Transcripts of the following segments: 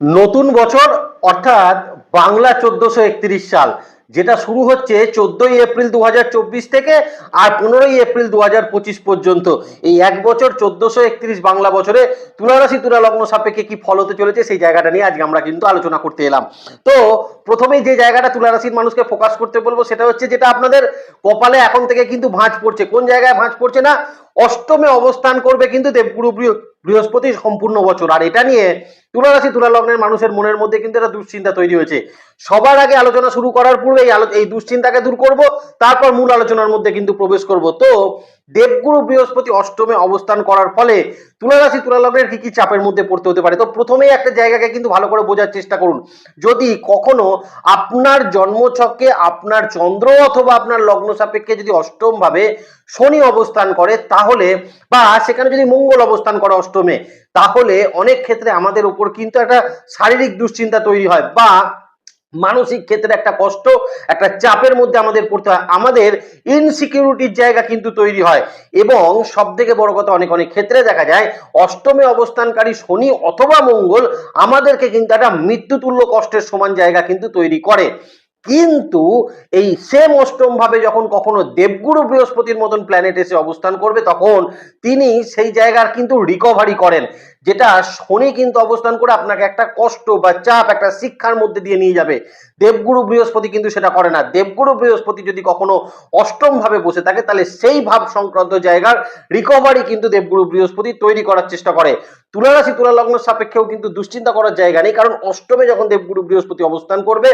নতুন বছর, অর্থাৎ বাংলা চোদ্দশো একত্রিশ সাল, যেটা শুরু হচ্ছে চোদ্দই এপ্রিল দুহাজার চব্বিশ থেকে আর পনেরোই এপ্রিল দু হাজার পঁচিশ পর্যন্ত। এই এক বছর চোদ্দশো একত্রিশ বাংলা বছরে তুলারাশি তুলা লগ্ন সাপেক্ষে কি ফল হতে চলেছে সেই জায়গাটা নিয়ে আজকে আমরা কিন্তু আলোচনা করতে এলাম। তো প্রথমেই যে জায়গাটা তুলারাশির মানুষকে ফোকাস করতে বলব সেটা হচ্ছে যেটা আপনাদের কপালে এখন থেকে কিন্তু ভাঁজ পড়ছে। কোন জায়গায় ভাঁজ পড়ছে না? অষ্টমে অবস্থান করবে কিন্তু দেবগুরু বৃহস্পতি সম্পূর্ণ বছর। আর এটা নিয়ে তুলারাশি তুলা লগ্নের মানুষের মনের মধ্যে কিন্তু একটা দুশ্চিন্তা তৈরি হয়েছে। সবার আগে আলোচনা শুরু করার পূর্বে এই এই দুশ্চিন্তাকে দূর করব, তারপর মূল আলোচনার মধ্যে কিন্তু প্রবেশ করব। তো দেবগুরু বৃহস্পতি অষ্টমে অবস্থান করার ফলে তুলারাশি তুলা লগ্নের কি কি চাপের মধ্যে পড়তে হতে পারে? তো প্রথমেই একটা জায়গাকে কিন্তু ভালো করে বোঝার চেষ্টা করুন। যদি কখনো আপনার জন্মছকে আপনার চন্দ্র অথবা আপনার লগ্ন সাপেক্ষে যদি অষ্টম ভাবে শনি অবস্থান করে, তাহলে বা সেখানে যদি মঙ্গল অবস্থান করে অষ্টমে, তাহলে অনেক ক্ষেত্রে আমাদের উপর কিন্তু একটা শারীরিক দুশ্চিন্তা তৈরি হয় বা মানসিক ক্ষেত্রে একটা কষ্ট, একটা চাপের মধ্যে আমাদের পড়তে হয়। আমাদের ইনসিকিউরিটির জায়গা কিন্তু তৈরি হয়। এবং সব থেকে বড় কথা, অনেক অনেক ক্ষেত্রে দেখা যায়, অষ্টমে অবস্থানকারী শনি অথবা মঙ্গল আমাদেরকে কিন্তু একটা মৃত্যুতুল্য কষ্টের সমান জায়গা কিন্তু তৈরি করে। কিন্তু এই সেম অষ্টম ভাবে যখন কখনো দেবগুরু বৃহস্পতির মতন প্ল্যানেট এসে অবস্থান করবে, তখন তিনি সেই জায়গার কিন্তু রিকভারি করেন। যেটা শনি কিন্তু অবস্থান করে আপনাকে একটা কষ্ট বা চাপ, একটা শিক্ষার মধ্যে দিয়ে নিয়ে যাবে। দেবগুরু বৃহস্পতি কিন্তু সেটা করে না। দেবগুরু বৃহস্পতি যদি কখনো অষ্টম ভাবে বসে থাকে, তাহলে সেই ভাব সংক্রান্ত জায়গার রিকভারি কিন্তু দেবগুরু বৃহস্পতি তৈরি করার চেষ্টা করে। তুলারাশি তুলা লগ্ন সাপেক্ষেও কিন্তু দুশ্চিন্তা করার জায়গা নেই, কারণ অষ্টমে যখন দেবগুরু বৃহস্পতি অবস্থান করবে,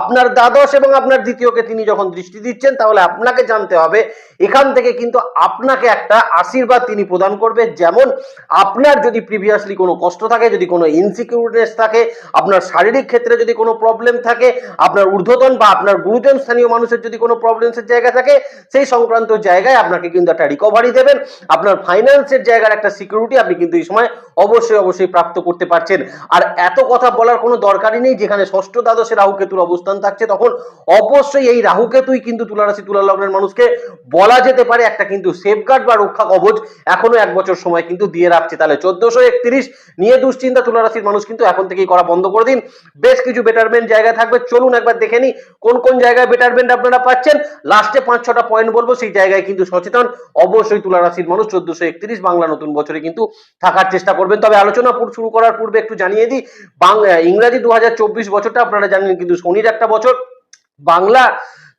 আপনার দ্বাদশ এবং আপনার দ্বিতীয়কে তিনি যখন দৃষ্টি দিচ্ছেন, তাহলে আপনাকে জানতে হবে, এখান থেকে কিন্তু আপনাকে একটা আশীর্বাদ তিনি প্রদান করবে। যেমন আপনার যদি প্রিভিয়াসলি কোনো কষ্ট থাকে, যদি কোনো ইনসিকিউরনেস থাকে, আপনার শারীরিক ক্ষেত্রে যদি কোনো প্রবলেম থাকে, আপনার ঊর্ধ্বতন বা আপনার গুরুজন স্থানীয় মানুষের যদি কোনো প্রবলেমসের জায়গা থাকে, সেই সংক্রান্ত জায়গায় আপনাকে কিন্তু একটা রিকভারি দেবেন। আপনার ফাইন্যান্সের জায়গার একটা সিকিউরিটি আপনি কিন্তু এই সময় অবশ্যই অবশ্যই প্রাপ্ত করতে পারছেন। আর এত কথা বলার কোনো দরকারই নেই, যেখানে ষষ্ঠ দ্বাদশে রাহু কেতুর অবস্থান থাকছে, তখন অবশ্যই এই রাহু কেতুই কিন্তু তুলারাশি, তুলা লগ্নের মানুষকে বলা যেতে পারে, একটা কিন্তু সেফগার্ড বা রক্ষা কবচ এখনও এক বছর সময় কিন্তু দিয়ে রাখছে। তাহলে চোদ্দশো একত্রিশ, নিয়ে দুশ্চিন্তা তুলারাশির মানুষ কিন্তু এখন থেকেই করা বন্ধ করে দিন। বেশ কিছু বেটারমেন্ট জায়গা থাকবে। চলুন একবার দেখে নিই কোন কোন জায়গায় বেটারমেন্ট আপনারা পাচ্ছেন। লাস্টে পাঁচ, ছটা পয়েন্ট বলব, সেই জায়গায় কিন্তু সচেতন। অবশ্যই তুলারাশির মানুষ চোদ্দশো একত্রিশ বাংলা নতুন বছরে কিন্তু থাকার চেষ্টা করবেন। তবে আলোচনা শুরু করার পূর্বে একটু জানিয়ে দিই ইংরাজি দু হাজার চব্বিশ বছরটা আপনারা জানেন কিন্তু শনির একটা বছর। বাংলা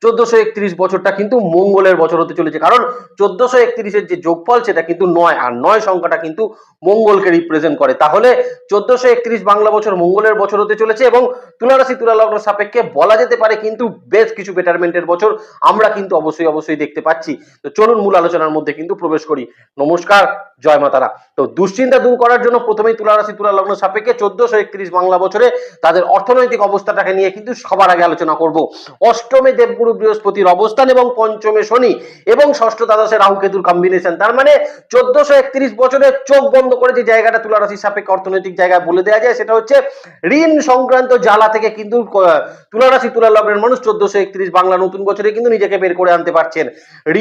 চোদ্দশো একত্রিশ বছরটা কিন্তু মঙ্গলের বছর হতে চলেছে। কারণ চোদ্দশো একত্রিশের যে যোগফল, সেটা কিন্তু নয়। আর নয় সংখ্যাটা কিন্তু মঙ্গলকে রিপ্রেজেন্ট করে। তাহলে চোদ্দশো একত্রিশ বাংলা বছর মঙ্গলের বছর হতে চলেছে এবং তুলারাশি তুলা লগ্ন সাপেক্ষে বলা যেতে পারে কিন্তু বেশ কিছু বেটারমেন্টের বছর আমরা কিন্তু অবশ্যই অবশ্যই দেখতে পাচ্ছি। তো চলুন মূল আলোচনার মধ্যে কিন্তু প্রবেশ করি। নমস্কার, জয় মাতারা। তো দুশ্চিন্তা দূর করার জন্য প্রথমেই তুলারাশি তুলা লগ্ন সাপেক্ষে চোদ্দশো একত্রিশ বাংলা বছরে তাদের অর্থনৈতিক অবস্থাটাকে নিয়ে কিন্তু সবার আগে আলোচনা করব। অষ্টমে দেবগুরু বৃহস্পতির অবস্থান এবং পঞ্চমে শনি এবং ষষ্ঠ দ্বাদশে রাহু কেতুর কম্বিনেশন তার মানে চোদ্দশো একত্রিশ বছরে চোখ বন্ধ করে যে জায়গাটা তুলারাশির সাপেক্ষে অর্থনৈতিক জায়গায় বলে দেওয়া যায়, সেটা হচ্ছে ঋণ সংক্রান্ত জ্বালা থেকে কিন্তু তুলারাশি তুলা লগ্নের মানুষ চোদ্দশো একত্রিশ বাংলা নতুন বছরে কিন্তু নিজেকে বের করে আনতে পারছেন।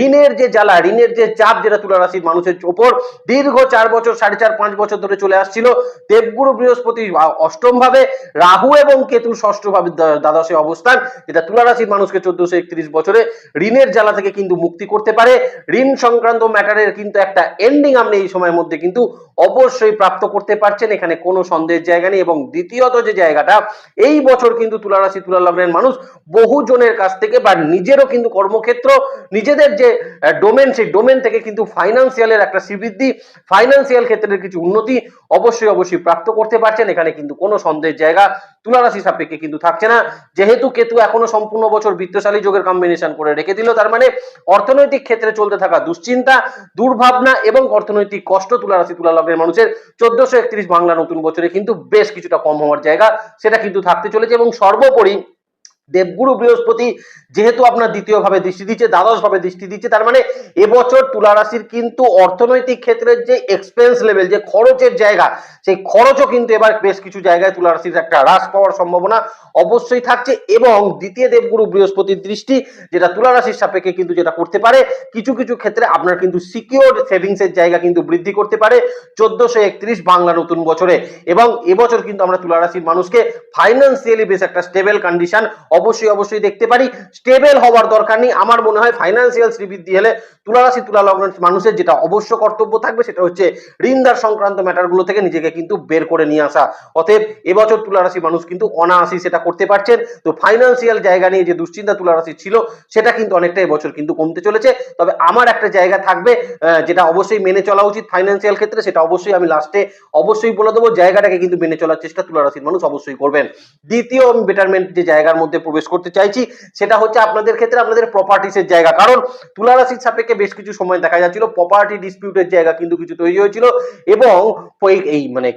ঋণের যে জ্বালা, ঋণের যে চাপ যেটা তুলারাশির মানুষের ওপর দীর্ঘ চার বছর, সাড়ে চার, পাঁচ বছর ধরে চলে আসছিল, দেবগুরু বৃহস্পতি অষ্টম ভাবে রাহু এবং কেতু ষষ্ঠ ভাবে দ্বাদশে অবস্থান, যেটা তুলারাশির মানুষকে চোদ্দশো একত্রিশ বছরে ঋণের জ্বালা থেকে কিন্তু মুক্তি করতে পারে। ঋণ সংক্রান্ত ম্যাটারের কিন্তু একটা এন্ডিং আপনি এই সময়ের মধ্যে কিন্তু অবশ্যই প্রাপ্ত করতে পারছেন, এখানে কোনো সন্দেহের জায়গা নেই। এবং দ্বিতীয়ত যে জায়গাটা, এই বছর কিন্তু তুলারাশি, তুলা লগ্নের মানুষ বহু জনের কাছ থেকে বা নিজেরও কিন্তু কর্মক্ষেত্র, নিজেদের যে ডোমেন সেই ডোমেন থেকে কিন্তু ফাইন্যান্সিয়ালের একটা শ্রীবৃদ্ধি ফাইন্যান্সিয়াল ক্ষেত্রের কিছু উন্নতি অবশ্যই অবশ্যই প্রাপ্ত করতে পারছেন। এখানে কিন্তু কোনো সন্দেহের জায়গা তুলারাশি সাপেক্ষে কিন্তু থাকছে না। যেহেতু কেতু এখনও সম্পূর্ণ বছর বিত্তশালী যোগের কম্বিনেশন করে রেখে দিল, তার মানে অর্থনৈতিক ক্ষেত্রে চলতে থাকা দুশ্চিন্তা, দুর্ভাবনা এবং অর্থনৈতিক কষ্ট তুলারাশি, তুলা লগ্নের মানুষের চোদ্দশো একত্রিশ বাংলা নতুন বছরে কিন্তু বেশ কিছুটা কম হওয়ার জায়গা, সেটা কিন্তু থাকতে চলেছে এবং সর্বোপরি দেবগুরু বৃহস্পতি যেহেতু আপনার দ্বিতীয় ভাবে দৃষ্টি দিচ্ছে দ্বাদশ ভাবে দৃষ্টি দিচ্ছে, তার মানে এবছর তুলা রাশির কিন্তু অর্থনৈতিক ক্ষেত্রের যে এক্সপেন্স লেভেল যে খরচের জায়গা, সেই খরচও কিন্তু এবার বেশ কিছু জায়গায় তুলা রাশির একটা হ্রাস পাওয়ার সম্ভাবনা অবশ্যই থাকছে এবং দ্বিতীয় দেবগুরু বৃহস্পতির দৃষ্টি, যেটা তুলা রাশির সাপেক্ষে কিন্তু যেটা করতে পারে, কিছু কিছু ক্ষেত্রে আপনার কিন্তু সিকিউর সেভিংস এর জায়গা কিন্তু বৃদ্ধি করতে পারে চোদ্দশো একত্রিশ বাংলা নতুন বছরে। এবং এবছর কিন্তু আমরা তুলা রাশির মানুষকে ফাইন্যান্সিয়ালি বেশ একটা স্টেবল কন্ডিশন অবশ্যই অবশ্যই দেখতে পারি। স্টেবল হওয়ার দরকার নেই। আমার মনে হয় ফাইন্যান্সিয়াল শ্রীবৃদ্ধি হলে তুলা রাশি তুলা লগ্ন মানুষের যেটা অবশ্য কর্তব্য থাকবে সেটা হচ্ছে ঋণদার সংক্রান্ত ম্যাটারগুলো থেকে নিজেকে কিন্তু বের করে নিয়ে আসা। অতএব এবছর তুলা রাশি মানুষ কিন্তু অনায়াসি সেটা করতে পারছেন। তো ফাইন্যান্সিয়াল জায়গা নিয়ে যে দুশ্চিন্তা তুলা রাশি ছিল, সেটা কিন্তু অনেকটা এবছর কিন্তু কমতে চলেছে। তবে আমার একটা জায়গা থাকবে যেটা অবশ্যই মেনে চলা উচিত ফাইন্যান্সিয়াল ক্ষেত্রে, সেটা অবশ্যই আমি লাস্টে অবশ্যই বলে দেবো। জায়গাটাকে কিন্তু মেনে চলার চেষ্টা তুলা রাশির মানুষ অবশ্যই করবেন। দ্বিতীয় বেটারমেন্ট যে জায়গার মধ্যে প্রবেশ করতে চাইছি, সেটা হচ্ছে আপনাদের ক্ষেত্রে আপনাদের প্রপার্টিসের জায়গা। কারণ তুলা সাপেক্ষে বেশ কিছু সময় দেখা যাচ্ছিল প্রপার্টি ডিসপিউটের জায়গা কিন্তু কিছু তৈরি হয়েছিল এবং এই মানে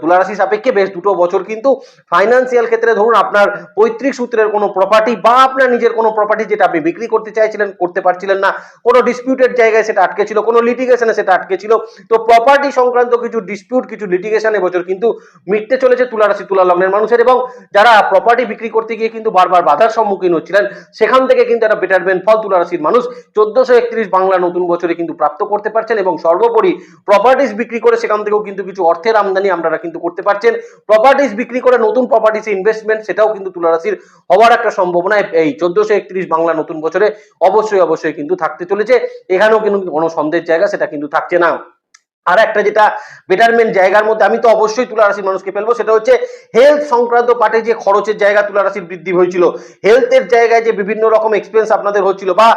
তুলা সাপেক্ষে বেশ দুটো বছর কিন্তু ফাইন্যান্সিয়াল ক্ষেত্রে ধরুন আপনার পৈতৃক সূত্রের কোনো প্রপার্টি বা আপনার নিজের কোনো প্রপার্টি যেটা আপনি বিক্রি করতে চাইছিলেন, করতে পারছিলেন না, কোনো ডিসপিউটেড জায়গায় সেটা আটকে ছিল, কোনো লিটিগেশনে সেটা আটকে ছিল। তো প্রপার্টি সংক্রান্ত কিছু ডিসপিউট কিছু লিটিগেশন এবছর কিন্তু মিটতে চলেছে তুলা রাশি তুলা লগ্নের মানুষের এবং যারা প্রপার্টি বিক্রি করতে গিয়ে কিন্তু বাধার সম্মুখীন হচ্ছিলেন, সেখান থেকে কিন্তু একটা বেটারমেন্ট ফল তুলা রাশির মানুষ চোদ্দশো একত্রিশ বাংলা নতুন বছরে কিন্তু প্রাপ্ত করতে পারছেন এবং সর্বোপরি প্রপার্টিস বিক্রি করে সেখান থেকেও কিন্তু কিছু অর্থের আমদানি আপনারা কিন্তু করতে পারছেন। প্রপার্টিস বিক্রি করে নতুন প্রপার্টিস ইনভেস্টমেন্ট সেটাও কিন্তু তুলা রাশির হওয়ার একটা সম্ভাবনা এই চোদ্দশো একত্রিশ বাংলা নতুন বছরে অবশ্যই অবশ্যই কিন্তু থাকতে চলেছে। এখানেও কিন্তু কোনো সন্দেহের জায়গা, সেটা কিন্তু থাকছে না। আর একটা যেটা বেটারমেন্ট জায়গার মধ্যে আমি তো অবশ্যই তুলা রাশির মানুষকে ফেলব, সেটা হচ্ছে হেলথ সংক্রান্ত পার্টে যে খরচের জায়গা তুলা রাশির বৃদ্ধি হয়েছিল হেলথের জায়গায় যে বিভিন্ন রকম এক্সপেন্স আপনাদের হচ্ছিল বা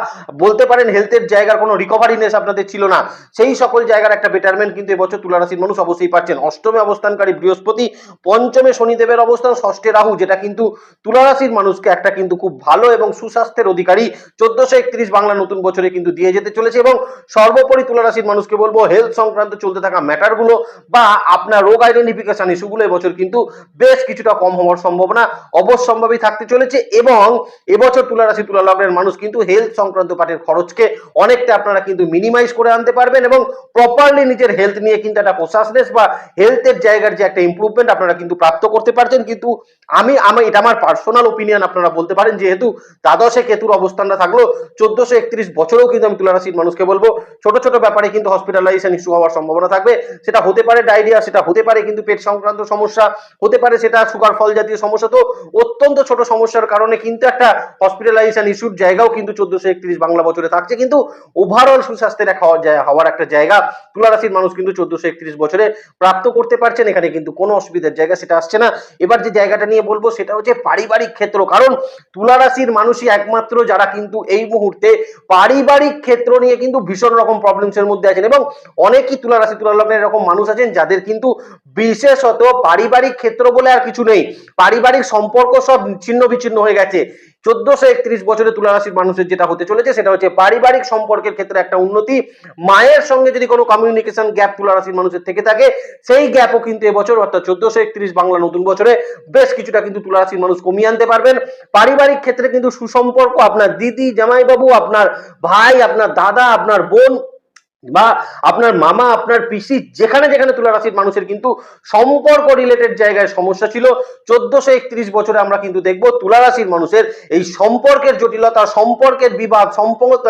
বলতে পারেন হেলথের জায়গার কোনো রিকভারিনেস আপনাদের ছিল না, সেই সকল জায়গার একটা বেটারমেন্ট কিন্তু এবছর তুলা রাশির মানুষ অবশ্যই পাচ্ছেন। অষ্টমে অবস্থানকারী বৃহস্পতি, পঞ্চমে শনিদেবের অবস্থান, ষষ্ঠে রাহু, যেটা কিন্তু তুলা রাশির মানুষকে একটা কিন্তু খুব ভালো এবং সুস্বাস্থ্যের অধিকারী চোদ্দশো একত্রিশ বাংলা নতুন বছরে কিন্তু দিয়ে যেতে চলেছে এবং সর্বোপরি তুলা রাশির মানুষকে বলব হেলথ সংক্রান্ত চলতে থাকা ম্যাটারগুলো বা আপনার রোগ আইডেন্টিফিকেশন ইস্যুগুলো এবছর কিন্তু বেশ কিছুটা কম হওয়ার সম্ভাবনা অবশ্যম্ভাবী থাকতে চলেছে এবং এবছর তুলা রাশি তুলা লগ্নের মানুষ কিন্তু হেলথ সংক্রান্ত পার্টের খরচকে অনেকটা আপনারা কিন্তু মিনিমাইজ করে আনতে পারবেন এবং প্রপারলি নিজের হেলথ নিয়ে কিন্তু একটা প্রশাসনেস বা হেলথের জায়গার যে একটা ইম্প্রুভমেন্ট আপনারা কিন্তু প্রাপ্ত করতে পারছেন। কিন্তু আমি আমি, এটা আমার পার্সোনাল ওপিনিয়ন আপনারা বলতে পারেন, যেহেতু দ্বাদশে কেতুর অবস্থানটা থাকল, চোদ্দশো একত্রিশ বছরেও কিন্তু আমি তুলা রাশির মানুষকে বলব, ছোট ছোট ব্যাপারে কিন্তু হসপিটালাইজেশন ইস্যু হওয়ার সম্ভাবনা থাকবে। সেটা হতে পারে ডায়রিয়া সেটা হতে পারে কিন্তু পেট সংক্রান্ত সমস্যা, হতে পারে সেটা সুগার ফল জাতীয় সমস্যা। তো অত্যন্ত ছোট সমস্যার কারণে কিন্তু একটা হসপিটালাইজেশন ইস্যুর জায়গাও কিন্তু চোদ্দশো একত্রিশ বাংলা বছরে থাকছে। কিন্তু ওভারঅল সুস্বাস্থ্যের হওয়ার একটা জায়গা তুলা রাশির মানুষ কিন্তু চোদ্দশো একত্রিশ বছরে প্রাপ্ত করতে পারছেন। এখানে কিন্তু কোনো অসুবিধার জায়গা সেটা আসছে না। এবার যে জায়গাটা নিয়ে বলব সেটা হচ্ছে পারিবারিক ক্ষেত্র। কারণ তুলা রাশির মানুষই একমাত্র যারা কিন্তু এই মুহূর্তে পারিবারিক ক্ষেত্র নিয়ে কিন্তু ভীষণ রকম প্রবলেমস এর মধ্যে আছেন এবং অনেকই তুলা রাশি তুলা এরকম মানুষ আছেন যাদের কিন্তু বিশেষত পারিবারিক ক্ষেত্র বলে আর কিছু নেই। পারিবারিক সম্পর্ক সব ছিন্ন বিচ্ছিন্ন হয়ে গেছে। চোদ্দশো একত্রিশ বছরে তুলা রাশির মানুষের যেটা হতে চলেছে সেটা হচ্ছে পারিবারিক সম্পর্কের ক্ষেত্রে একটা উন্নতি। মায়ের সঙ্গে যদি কোনো কমিউনিকেশন গ্যাপ তুলা রাশির মানুষের থেকে থাকে, সেই গ্যাপও কিন্তু এবছর অর্থাৎ চোদ্দশো একত্রিশ বাংলা নতুন বছরে বেশ কিছুটা কিন্তু তুলা রাশির মানুষ কমিয়ে আনতে পারবেন। পারিবারিক ক্ষেত্রে কিন্তু সুসম্পর্ক আপনার দিদি, জামাইবাবু, আপনার ভাই, আপনার দাদা, আপনার বোন বা আপনার মামা, আপনার পিসি যেখানে যেখানে তুলা রাশির মানুষের কিন্তু সম্পর্ক রিলেটেড জায়গায় সমস্যা ছিল। চোদ্দশো একত্রিশ বছরে আমরা কিন্তু দেখব তুলা রাশির মানুষের এই সম্পর্কের জটিলতা, সম্পর্কের বিবাদ, সম্পর্ক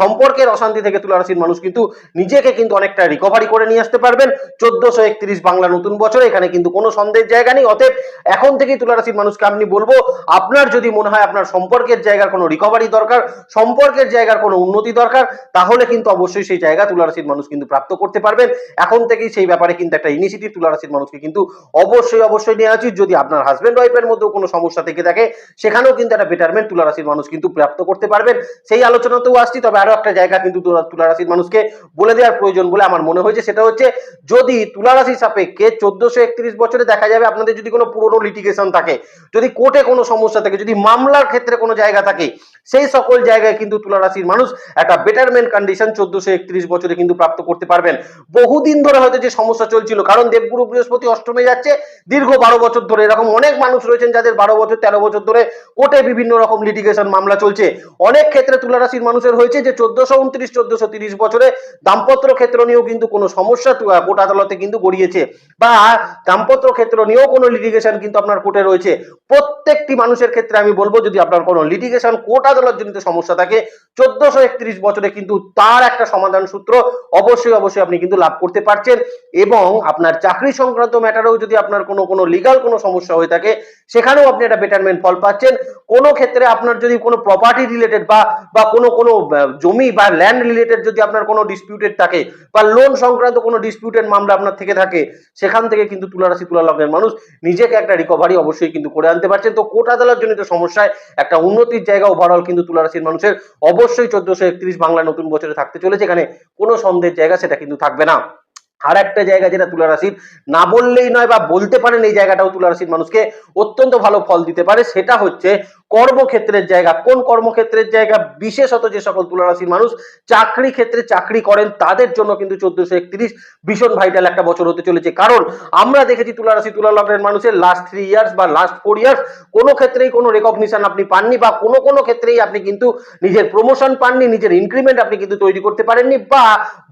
সম্পর্কের অশান্তি থেকে তুলা রাশির মানুষ কিন্তু নিজেকে কিন্তু অনেকটা রিকভারি করে নিয়ে আসতে পারবেন। চোদ্দশো একত্রিশ বাংলা নতুন বছরে, এখানে কিন্তু কোনো সন্দেহের জায়গা নেই। অতএব এখন থেকেই তুলা রাশির মানুষকে আমি বলব, আপনার যদি মনে হয় আপনার সম্পর্কের জায়গার কোনো রিকভারি দরকার, সম্পর্কের জায়গার কোনো উন্নতি দরকার, তাহলে কিন্তু অবশ্যই সেই জায়গা তুলা রাশির মানুষ কিন্তু প্রাপ্ত করতে পারবেন। এখন থেকেই সেই ব্যাপারে কিন্তু একটা ইনিশিয়েটিভ তুলা রাশির মানুষকে কিন্তু অবশ্যই অবশ্যই নেওয়া উচিত। যদি আপনার হাজবেন্ড ওয়াইফের মধ্যেও কোনো সমস্যা থেকে থাকে, সেখানেও কিন্তু একটা বেটারমেন্ট তুলা রাশির মানুষ কিন্তু প্রাপ্ত করতে পারবেন। সেই আলোচনাতেও আসছি, তবে আরও একটা জায়গা কিন্তু তুলা- তুলা রাশির মানুষকে বলে দেওয়ার প্রয়োজন বলে আমার মনে হয়েছে। সেটা হচ্ছে, যদি তুলা রাশি সাপেক্ষে চোদ্দশো একত্রিশ বছরে দেখা যাবে আপনাদের যদি কোনো পুরনো লিটিগেশন থাকে, যদি কোর্টে কোনো সমস্যা থাকে, যদি মামলার ক্ষেত্রে কোনো জায়গা থাকে, সেই সকল জায়গায় কিন্তু তুলা রাশির মানুষ একটা বেটারমেন্ট কন্ডিশন চোদ্দশো একত্রিশ একত্রিশ বছরে কিন্তু প্রাপ্ত করতে পারবেন। বহুদিন ধরে হয়তো যে সমস্যা চলছিল, কারণ দেবগুরু বৃহস্পতি অষ্টমে যাচ্ছে, দীর্ঘ বারো বছর ধরে এরকম অনেক মানুষ রয়েছেন যাদের বারো বছর, তেরো বছর ধরে কোর্টে বিভিন্ন রকম লিটিগেশন মামলা চলছে। অনেক ক্ষেত্রে তুলা রাশির মানুষের হয়েছে যে চোদ্দশো উনত্রিশ, চোদ্দশো তিরিশ বছরে দাম্পত্য ক্ষেত্র নিয়েও কিন্তু কোনো সমস্যা কোর্ট আদালতে কিন্তু গড়িয়েছে। বা দাম্পত্য ক্ষেত্র নিয়েও কোনো লিটিগেশন কিন্তু আপনার কোর্টে রয়েছে। প্রত্যেকটি মানুষের ক্ষেত্রে আমি বলব, যদি আপনার কোনো লিটিগেশন কোর্ট আদালত জনিত সমস্যা থাকে, চোদ্দশো একত্রিশ বছরে কিন্তু তার একটা সমাধান সূত্র অবশ্যই অবশ্যই আপনি কিন্তু লাভ করতে পারছেন এবং আপনার চাকরি সংক্রান্ত ম্যাটারেও যদি আপনার কোনো কোনো লিগাল কোনো সমস্যা হয়ে থাকে সেখানেও আপনি একটা বেটারমেন্ট ফল পাচ্ছেন। কোনো ক্ষেত্রে আপনার যদি কোনো প্রপার্টি রিলেটেড বা বা কোনো কোনো জমি বা ল্যান্ড রিলেটেড যদি আপনার কোনো ডিসপিউটেড থাকে বা লোন সংক্রান্ত কোনো ডিসপিউটেড মামলা আপনার থেকে থাকে, সেখান থেকে কিন্তু তুলা রাশি তুলা লগ্নের মানুষ নিজেকে একটা রিকভারি অবশ্যই কিন্তু করে আনতে পারছেন। তো কোর্ট আদালত জনিত সমস্যায় একটা উন্নতির জায়গা ওভারঅল কিন্তু তুলারাশির মানুষের অবশ্যই চোদ্দশো একত্রিশ বাংলা নতুন বছরে থাকতে চলেছে। এখানে কোনো সন্দেহের জায়গা সেটা কিন্তু থাকবে না। আর একটা জায়গা যেটা তুলা রাশির। না বললেই নয় বা বলতে পারেন এই জায়গাটাও তুলা রাশির মানুষকে অত্যন্ত ভালো ফল দিতে পারে। সেটা হচ্ছে কর্মক্ষেত্রের জায়গা। কোন কর্মক্ষেত্রের জায়গা? বিশেষত যে সকল তুলা রাশির মানুষ চাকরি ক্ষেত্রে চাকরি করেন, তাদের জন্য কিন্তু চোদ্দশো একত্রিশ ভীষণ ভাইটাল একটা বছর হতে চলেছে। কারণ আমরা দেখেছি তুলা রাশি তুলা লগ্নের মানুষের লাস্ট থ্রি ইয়ার্স বা লাস্ট ফোর ইয়ার্স কোনো ক্ষেত্রেই কোনো রেকগনিশন আপনি পাননি বা কোনো কোনো ক্ষেত্রেই আপনি কিন্তু নিজের প্রমোশন পাননি, নিজের ইনক্রিমেন্ট আপনি কিন্তু তৈরি করতে পারেননি বা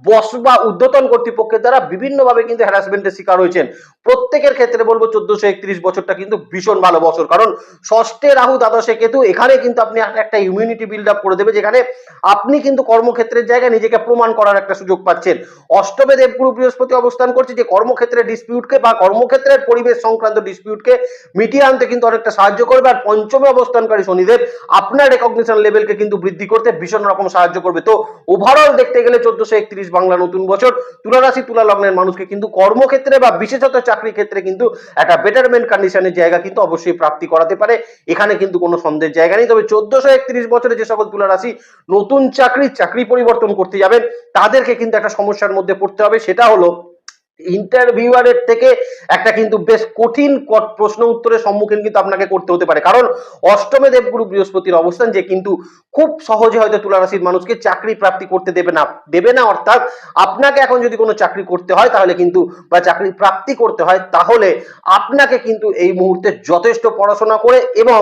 বস বা উদ্যতন কর্তৃপক্ষের দ্বারা বিভিন্নভাবে কিন্তু হ্যারাসমেন্টের শিকার হয়েছেন। প্রত্যেকের ক্ষেত্রে বলব চোদ্দশো একত্রিশ বছরটা কিন্তু ভীষণ ভালো বছর। কারণ ষষ্ঠে রাহু দ্বাদশে কেতু এখানে কিন্তু আপনি একটা- ইমিউনিটি বিল্ড আপ করে দেবে, যেখানে আপনি কিন্তু কর্মক্ষেত্রের জায়গায় নিজেকে প্রমাণ করার একটা সুযোগ পাচ্ছেন। অষ্টমে দেবগুরু বৃহস্পতি অবস্থান করছে যে কর্মক্ষেত্রের ডিসপিউটকে বা কর্মক্ষেত্রের পরিবেশ সংক্রান্ত ডিসপিউটকে মিটিয়ে আনতে কিন্তু অনেকটা সাহায্য করবে। আর পঞ্চমে অবস্থানকারী শনিদেব আপনার রেকগনিশন লেভেলকে কিন্তু বৃদ্ধি করতে ভীষণ রকম সাহায্য করবে। তো ওভারঅল দেখতে গেলে চোদ্দশো একত্রিশ বাংলা নতুন বছর। তুলা রাশি তুলা লগ্নের মানুষকে কিন্তু কর্মক্ষেত্রে বা বিশেষত চাকরি ক্ষেত্রে কিন্তু একটা বেটারমেন্ট কন্ডিশনের জায়গা কিন্তু অবশ্যই প্রাপ্তি করাতে পারে। এখানে কিন্তু কোনো সন্দেহের জায়গা নেই। তবে চোদ্দশো একত্রিশ বছরে যে সকল রাশি নতুন চাকরি চাকরি পরিবর্তন করতে যাবেন, তাদেরকে কিন্তু একটা সমস্যার মধ্যে পড়তে হবে। সেটা হলো ইন্টারভিউয়ারের থেকে একটা কিন্তু বেশ কঠিন প্রশ্ন উত্তরের সম্মুখীন কিন্তু আপনাকে করতে হতে পারে। কারণ অষ্টমে দেবগুরু বৃহস্পতির অবস্থান যে কিন্তু খুব সহজে হয়তো তুলা রাশির মানুষকে চাকরি প্রাপ্তি করতে দেবে না দেবে না, অর্থাৎ আপনাকে এখন যদি কোনো চাকরি করতে হয় তাহলে কিন্তু বা চাকরি প্রাপ্তি করতে হয় তাহলে আপনাকে কিন্তু এই মুহূর্তে যথেষ্ট পড়াশোনা করে এবং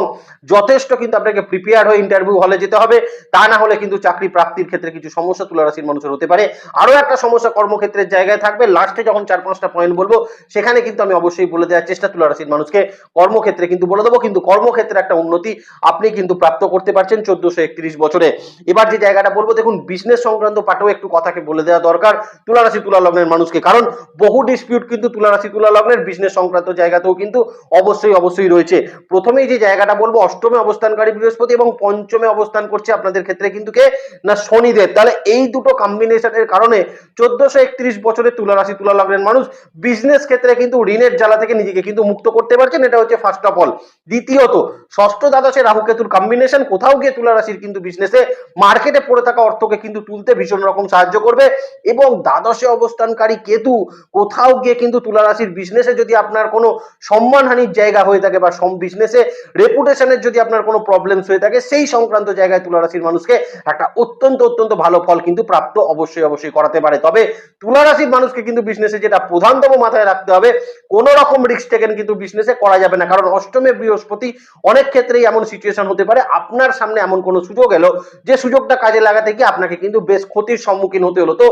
যথেষ্ট কিন্তু আপনাকে প্রিপেয়ার হয়ে ইন্টারভিউ হলে যেতে হবে। তা না হলে কিন্তু চাকরি প্রাপ্তির ক্ষেত্রে কিছু সমস্যা তুলা রাশির মানুষের হতে পারে। আরও একটা সমস্যা কর্মক্ষেত্রের জায়গায় থাকবে। লাস্টে যখন চার পাঁচটা পয়েন্ট বলব। সেখানে কিন্তু আমি অবশ্যই বলে দেওয়ার চেষ্টা তুলা রাশির মানুষকে, কর্মক্ষেত্রে কিন্তু বলে দেবো, কিন্তু কর্মক্ষেত্রে একটা উন্নতি আপনি কিন্তু প্রাপ্ত করতে পারছেন চোদ্দশো একত্রিশ বছরে। এবার যে জায়গাটা বলব, দেখুন বিজনেস সংক্রান্ত পাঠেও একটু কথাকে বলে দেওয়া দরকার তুলা রাশি তুলা লগ্নের মানুষকে। কারণ বহু ডিসপিউট কিন্তু তুলা রাশি তুলা লগ্নের বিজনেস সংক্রান্ত জায়গাতেও কিন্তু অবশ্যই অবশ্যই রয়েছে। প্রথমেই যে জায়গাটা বলব, অষ্টমে অবস্থানকারী বৃহস্পতি এবং পঞ্চমে অবস্থান করছে আপনাদের ক্ষেত্রে কিন্তু কে? না, শনিদেব। তাহলে এই দুটো কম্বিনেশনের কারণে চোদ্দশো একত্রিশ বছরের তুলা রাশি তুলা লগ্নের মানুষ বিজনেস ক্ষেত্রে কিন্তু ঋণের জ্বালা থেকে নিজেকে কিন্তু মুক্ত করতে পারছেন, এটা হচ্ছে ফার্স্ট অফ অল দ্বিতীয়ত, ষষ্ঠ দ্বাদশে রাহু কেতুর কম্বিনেশন কোথাও গিয়ে তুলা রাশির কিন্তু বিজনেসে মার্কেটে পড়ে থাকা অর্থকে কিন্তু তুলতে ভীষণ রকম সাহায্য করবে এবং দ্বাদশে অবস্থানকারী কেতু, কোথাও গিয়ে কিন্তু তুলা রাশির বিজনেসে যদি আপনার কোনো সম্মানহানির জায়গা হয়ে থাকে বা বিজনেসে রেপুটেশনের যদি আপনার কোনো প্রবলেমস হয়ে থাকে, সেই সংক্রান্ত জায়গায় তুলা রাশির মানুষকে একটা অত্যন্ত অত্যন্ত ভালো ফল কিন্তু প্রাপ্ত অবশ্যই অবশ্যই করাতে পারে। তবে তুলা রাশির মানুষকে কিন্তু বিজনেসে যেটা প্রধানতম মাথায় রাখতে হবে কোন রকম রিস্ক টেকেন কিন্তু বিজনেসে করা যাবে না। কারণ অষ্টমে বৃহস্পতি অনেক ক্ষেত্রেই এমন সিচুয়েশন হতে পারে, আপনার সামনে এমন কোনো সুযোগ এলো যে সুযোগটা কাজে লাগাতে গিয়ে আপনাকে কিন্তু বেশ ক্ষতির সম্মুখীন হতে হলো। তো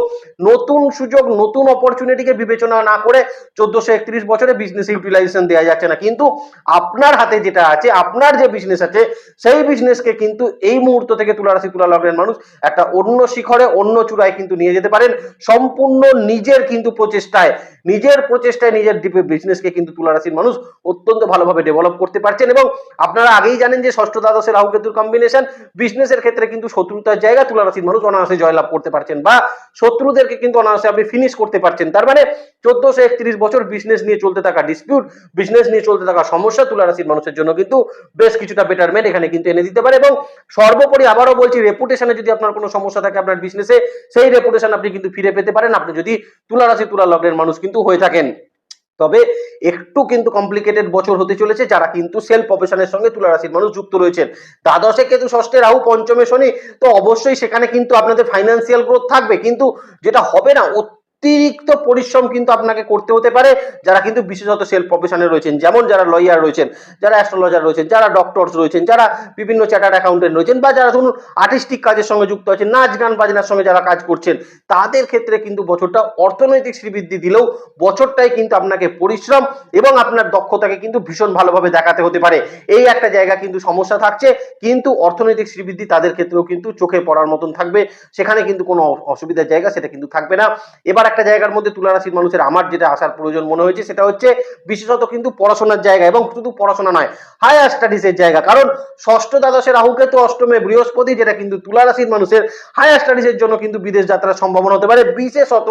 নতুন সুযোগ, নতুন অপরচুনিটিকে বিবেচনা না করে চোদ্দশো একত্রিশ বছরে বিজনেস ইউটিলাইজেশন দেওয়া যাচ্ছে না। কিন্তু আপনার হাতে যেটা আছে, আপনার যে বিজনেস আছে, সেই বিজনেসকে কিন্তু এই মুহূর্ত থেকে তুলা রাশি তুলা লগ্নের মানুষ একটা অন্য শিখরে, অন্য চূড়ায় কিন্তু নিয়ে যেতে পারেন। সম্পূর্ণ নিজের কিন্তু প্রচেষ্টায় নিজের প্রচেষ্টায় নিজের বিজনেসকে কিন্তু তুলারাশির মানুষ অত্যন্ত ভালোভাবে ডেভেলপ করতে পারছেন এবং আপনারা আগেই জানেন যে ষষ্ঠ দ্বাদশের রাহু কেতুর কম্বিনেশন বিজনেসের ক্ষেত্রে কিন্তু শত্রুতার জায়গা তুলারাশির মানুষ অনায়াসে জয়লাভ করতে পারছেন বা শত্রুদেরকে কিন্তু অনায়াসে আপনি ফিনিশ করতে পারছেন। তার মানে চোদ্দশো একত্রিশ বছর বিজনেস নিয়ে চলতে থাকা ডিসপিউট বিজনেস নিয়ে চলতে থাকা সমস্যা তুলা রাশির মানুষের জন্য কিন্তু বেশ কিছুটা বেটারমেন্ট এখানে কিন্তু এনে দিতে পারে এবং সর্বোপরি আবারও বলছি রেপুটেশনে যদি আপনার কোনো সমস্যা থাকে আপনার বিজনেসে সেই রেপুটেশন আপনি কিন্তু ফিরে পেতে পারেন। আপনি যদি তুলা রাশি তুলা লগ্নের মানুষ কিন্তু হয়ে থাকেন। তবে একটু কিন্তু কমপ্লিকেটেড বছর হতে চলেছে যারা কিন্তু সেলফ প্রফেশনের সঙ্গে তুলা রাশির মানুষ যুক্ত রয়েছেন। দ্বাদশে কেতু, ষষ্ঠে রাহু, পঞ্চমে শনি, তো অবশ্যই সেখানে কিন্তু আপনাদের ফাইন্যান্সিয়াল গ্রোথ থাকবে। কিন্তু যেটা হবে না অতিরিক্ত পরিশ্রম কিন্তু আপনাকে করতে হতে পারে, যারা কিন্তু বিশেষত সেলফ প্রফেশনে রয়েছেন, যেমন যারা লয়ার রয়েছেন, যারা অ্যাস্ট্রোলজার রয়েছেন, যারা ডক্টরস রয়েছেন, যারা বিভিন্ন চার্টার্ড অ্যাকাউন্টেন্ট রয়েছেন, বা যারা ধরুন আর্টিস্টিক কাজের সঙ্গে যুক্ত আছেন, নাচ গান বাজনার সঙ্গে যারা কাজ করছেন, তাদের ক্ষেত্রে কিন্তু বছরটা অর্থনৈতিক শ্রীবৃদ্ধি দিলেও বছরটাই কিন্তু আপনাকে পরিশ্রম এবং আপনার দক্ষতাকে কিন্তু ভীষণ ভালোভাবে দেখাতে হতে পারে। এই একটা জায়গা কিন্তু সমস্যা থাকছে, কিন্তু অর্থনৈতিক শ্রীবৃদ্ধি তাদের ক্ষেত্রেও কিন্তু চোখে পড়ার মতন থাকবে, সেখানে কিন্তু কোনো অসুবিধার জায়গা সেটা কিন্তু থাকবে না। এবার একটা জায়গার মধ্যে তুলা রাশির মানুষের আমার যেটা আসার প্রয়োজন মনে হয়েছে, সেটা হচ্ছে বিশেষত কিন্তু পড়াশোনার জায়গা এবং শুধু পড়াশোনা নয় হায়ার স্টাডিজের জায়গা। কারণ ষষ্ঠ দ্বাদশের রাহুকে তো অষ্টমে বৃহস্পতি, যেটা কিন্তু তুলা রাশির মানুষের হায়ার স্টাডিজের জন্য কিন্তু বিদেশ যাত্রার সম্ভাবনা হতে পারে। বিশেষত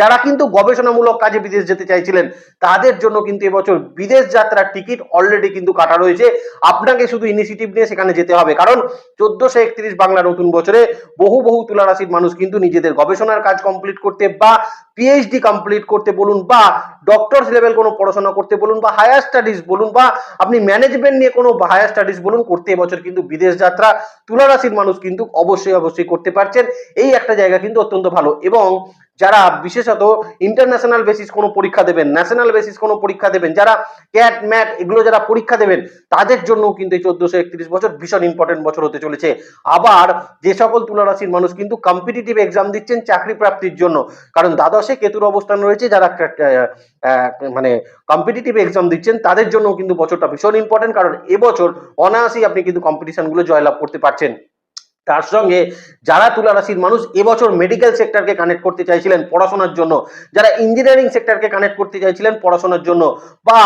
যারা কিন্তু গবেষণামূলক কাজে বিদেশ যেতে চাইছিলেন, তাদের জন্য কিন্তু এবছর বিদেশ যাত্রার টিকিট অলরেডি কিন্তু কাটা রয়েছে। আপনাকে শুধু ইনিশিয়েটিভ নিয়ে সেখানে যেতে হবে। কারণ চোদ্দশো একত্রিশ বাংলা নতুন বছরে বহু বহু তুলা রাশির মানুষ কিন্তু নিজেদের গবেষণার কাজ কমপ্লিট করতে বা পিএইচডি কমপ্লিট করতে বলুন বা ডক্টরস লেভেল কোনো পড়াশোনা করতে বলুন বা হায়ার স্টাডিজ বলুন বা আপনি ম্যানেজমেন্ট নিয়ে কোনো হায়ার স্টাডিজ বলুন, করতে এবছর কিন্তু বিদেশ যাত্রা তুলারাশির মানুষ কিন্তু অবশ্যই অবশ্যই করতে পারছেন। এই একটা জায়গা কিন্তু অত্যন্ত ভালো এবং যারা বিশেষত ইন্টারন্যাশনাল বেসিস কোনো পরীক্ষা দেবেন ন্যাশনাল বেসিস কোনো পরীক্ষা দেবেন, যারা ক্যাট ম্যাট এগুলো যারা পরীক্ষা দেবেন, তাদের জন্য কিন্তু এই চোদ্দশো একত্রিশ বছর ভীষণ ইম্পর্টেন্ট বছর হতে চলেছে। আবার যে সকল তুলা রাশির মানুষ কিন্তু কম্পিটিটিভ এক্সাম দিচ্ছেন চাকরি প্রাপ্তির জন্য। কারণ দ্বাদশে কেতুর অবস্থান রয়েছে, যারা মানে কম্পিটিটিভ এক্সাম দিচ্ছেন, তাদের জন্য কিন্তু বছরটা ভীষণ ইম্পর্টেন্ট কারণ এবছর অনায়াসেই আপনি কিন্তু কম্পিটিশনগুলো জয়লাভ করতে পারছেন। তার সঙ্গে যারা তুলা রাশির মানুষ এবছর মেডিকেল সেক্টরকে কানেক্ট করতে চাইছিলেন পড়াশোনার জন্য, যারা ইঞ্জিনিয়ারিং সেক্টরকে কানেক্ট করতে চাইছিলেন পড়াশোনার জন্য, বা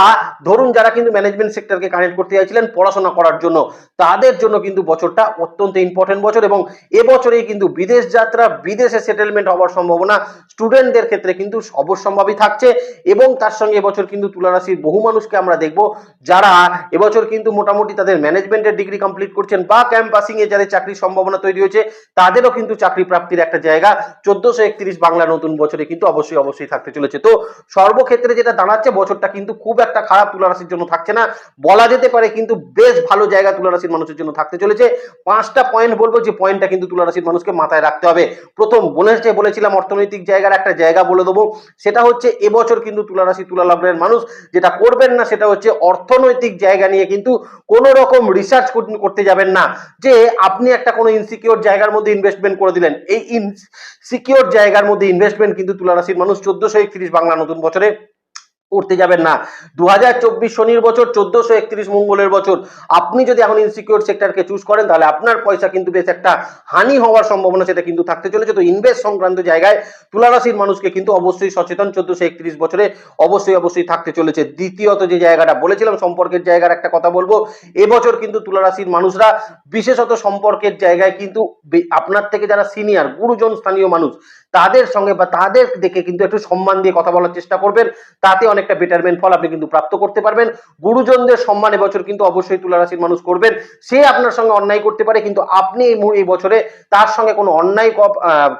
ধরুন যারা কিন্তু ম্যানেজমেন্ট সেক্টরকে কানেক্ট করতে চাইছিলেন পড়াশোনা করার জন্য, তাদের জন্য কিন্তু বছরটা অত্যন্ত ইম্পর্টেন্ট বছর এবং এবছরেই কিন্তু বিদেশ যাত্রা, বিদেশে সেটেলমেন্ট হওয়ার সম্ভাবনা স্টুডেন্টদের ক্ষেত্রে কিন্তু অবশ্যম্ভাবী থাকছে এবং তার সঙ্গে এবছর কিন্তু তুলা রাশির বহু মানুষকে আমরা দেখব যারা এবছর কিন্তু মোটামুটি তাদের ম্যানেজমেন্টের ডিগ্রি কমপ্লিট করছেন বা ক্যাম্পাসিংয়ে যাদের চাকরির সম্ভাবনা তৈরি হয়েছে, তাদেরও কিন্তু চাকরি প্রাপ্তির একটা জায়গা। চোদ্দশো একত্রিশ বাংলা নতুন বছরে কিন্তু অবশ্যই অবশ্যই থাকতে চলেছে। তো সর্বক্ষেত্রে যেটা দাঁড়াচ্ছে, বছরটা কিন্তু খুব একটা খারাপ তুলা রাশির জন্য থাকছে না। বলা যেতে পারে কিন্তু বেশ ভালো জায়গা তুলা রাশির মানুষের জন্য থাকতে চলেছে। পাঁচটা পয়েন্ট বলব যে পয়েন্টটা কিন্তু তুলা রাশির মানুষকে মাথায় রাখতে হবে। প্রথম বলেছে বলেছিলাম, অর্থনৈতিক জায়গার একটা জায়গা বলে দেবো। সেটা হচ্ছে, এবছর কিন্তু তুলা রাশি তুলা লগ্নের মানুষ যেটা করবেন না, সেটা হচ্ছে অর্থনৈতিক জায়গা নিয়ে কিন্তু কোনো রকম রিসার্চ করতে যাবেন না। যে আপনি একটা কোনো ইনসিকিওর জায়গার মধ্যে ইনভেস্টমেন্ট করে দিলেন। এই ইনসিকিওর জায়গার মধ্যে ইনভেস্টমেন্ট কিন্তু তুলা রাশির মানুষ চোদ্দশো একত্রিশ বাংলা নতুন বছরে করতে যাবেন না। দু হাজার চব্বিশ শনির বছর, চোদ্দশো একত্রিশ মঙ্গলের বছর। আপনি যদি এখন ইনসিকিউর সেক্টরকে চুজ করেন, তাহলে আপনার পয়সা কিন্তু বেশ একটা হানি হওয়ার সম্ভাবনা সেটা কিন্তু থাকতে চলেছে। তো ইনভেস্ট সংক্রান্ত জায়গায় তুলা রাশির মানুষকে কিন্তু অবশ্যই সচেতন। চোদ্দশো একত্রিশ বছরে অবশ্যই অবশ্যই থাকতে চলেছে। দ্বিতীয়ত যে জায়গাটা বলেছিলাম, সম্পর্কের জায়গার একটা কথা বলব, এবছর কিন্তু তুলা রাশির মানুষরা, বিশেষত সম্পর্কের জায়গায় কিন্তু আপনার থেকে যারা সিনিয়র গুরুজন স্থানীয় মানুষ, তাদের সঙ্গে বা তাদের দেখে কিন্তু একটু সম্মান দিয়ে কথা বলার চেষ্টা করবেন। তাতে অনেকটা বেটারমেন্ট ফল আপনি কিন্তু প্রাপ্ত করতে পারবেন। গুরুজনদের সম্মান এবছর কিন্তু অবশ্যই তুলা রাশির মানুষ করবেন। সে আপনার সঙ্গে অন্যায় করতে পারে, কিন্তু আপনি এই বছরে তার সঙ্গে কোনো অন্যায়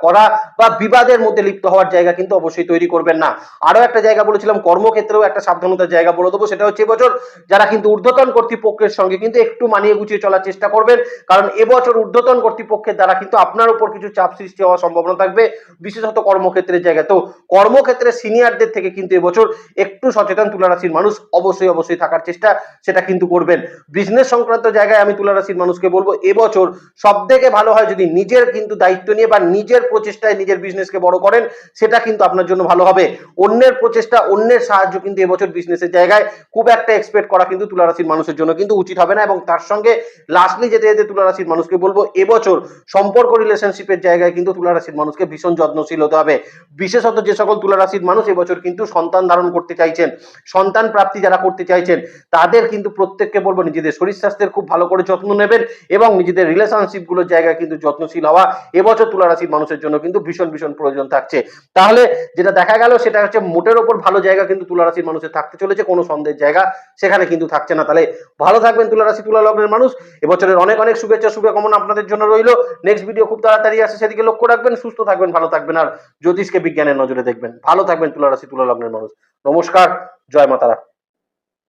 করা বা বিবাদের মধ্যে লিপ্ত হওয়ার জায়গা কিন্তু অবশ্যই তৈরি করবেন না। আরও একটা জায়গা বলেছিলাম, কর্মক্ষেত্রেও একটা সাবধানতার জায়গা বলে দেবো, সেটা হচ্ছে এবছর যারা কিন্তু ঊর্ধ্বতন কর্তৃপক্ষের সঙ্গে কিন্তু একটু মানিয়ে গুছিয়ে চলার চেষ্টা করবেন। কারণ এবছর ঊর্ধ্বতন কর্তৃপক্ষের দ্বারা কিন্তু আপনার উপর কিছু চাপ সৃষ্টি হওয়ার সম্ভাবনা থাকবে, বিশেষত কর্মক্ষেত্রের জায়গায়। তো কর্মক্ষেত্রে সিনিয়রদের থেকে কিন্তু এবছর একটু সচেতন তুলা রাশির মানুষ অবশ্যই অবশ্যই থাকার চেষ্টা সেটা কিন্তু করবেন। বিজনেস সংক্রান্ত জায়গায় আমি তুলা রাশির মানুষকে বলব, এবছর সব থেকে ভালো হয় যদি নিজের কিন্তু দায়িত্ব নিয়ে বা নিজের প্রচেষ্টায় নিজের বিজনেসকে বড় করেন, সেটা কিন্তু আপনার জন্য ভালো হবে। অন্যের প্রচেষ্টা, অন্যের সাহায্য কিন্তু এবছর বিজনেসের জায়গায় খুব একটা এক্সপেক্ট করা কিন্তু তুলা রাশির মানুষের জন্য কিন্তু উচিত হবে না। এবং তার সঙ্গে লাস্টলি যেতে যেতে তুলা রাশির মানুষকে বলব, এবছর সম্পর্ক রিলেশনশিপের জায়গায় কিন্তু তুলা রাশির মানুষকে ভীষণ যত্নশীল হতে হবে। বিশেষত যে সকল তুলারাশির মানুষ এবছর কিন্তু সন্তান ধারণ করতে চাইছেন, সন্তান প্রাপ্তি যারা করতে চাইছেন, তাদের কিন্তু প্রত্যেককে বলব নিজেদের শরীর স্বাস্থ্যের খুব ভালো করে যত্ন নেবেন এবং নিজেদের রিলেশনশিপগুলোর জায়গায় কিন্তু যত্নশীল হওয়া এবছর তুলা রাশির মানুষের জন্য কিন্তু ভীষণ ভীষণ প্রয়োজন থাকছে। তাহলে যেটা দেখা গেল সেটা হচ্ছে মোটের ওপর ভালো জায়গা কিন্তু তুলা রাশির মানুষের থাকতে চলেছে, কোনো সন্দেহের জায়গা সেখানে কিন্তু থাকছে না। তাহলে ভালো থাকবেন তুলা রাশি তুলা লগ্নের মানুষ, এবছরের অনেক অনেক শুভেচ্ছা, শুভকামনা আপনাদের জন্য রইল। নেক্সট ভিডিও খুব তাড়াতাড়ি আসে, সেদিকে লক্ষ্য রাখবেন, সুস্থ থাকবেন, ভালো থাকবেন, আর জ্যোতিষকে বিজ্ঞানের নজরে দেখবেন। ভালো থাকবেন তুলা রাশি তুলা লগ্নের মানুষ। নমস্কার জয় মাতারা।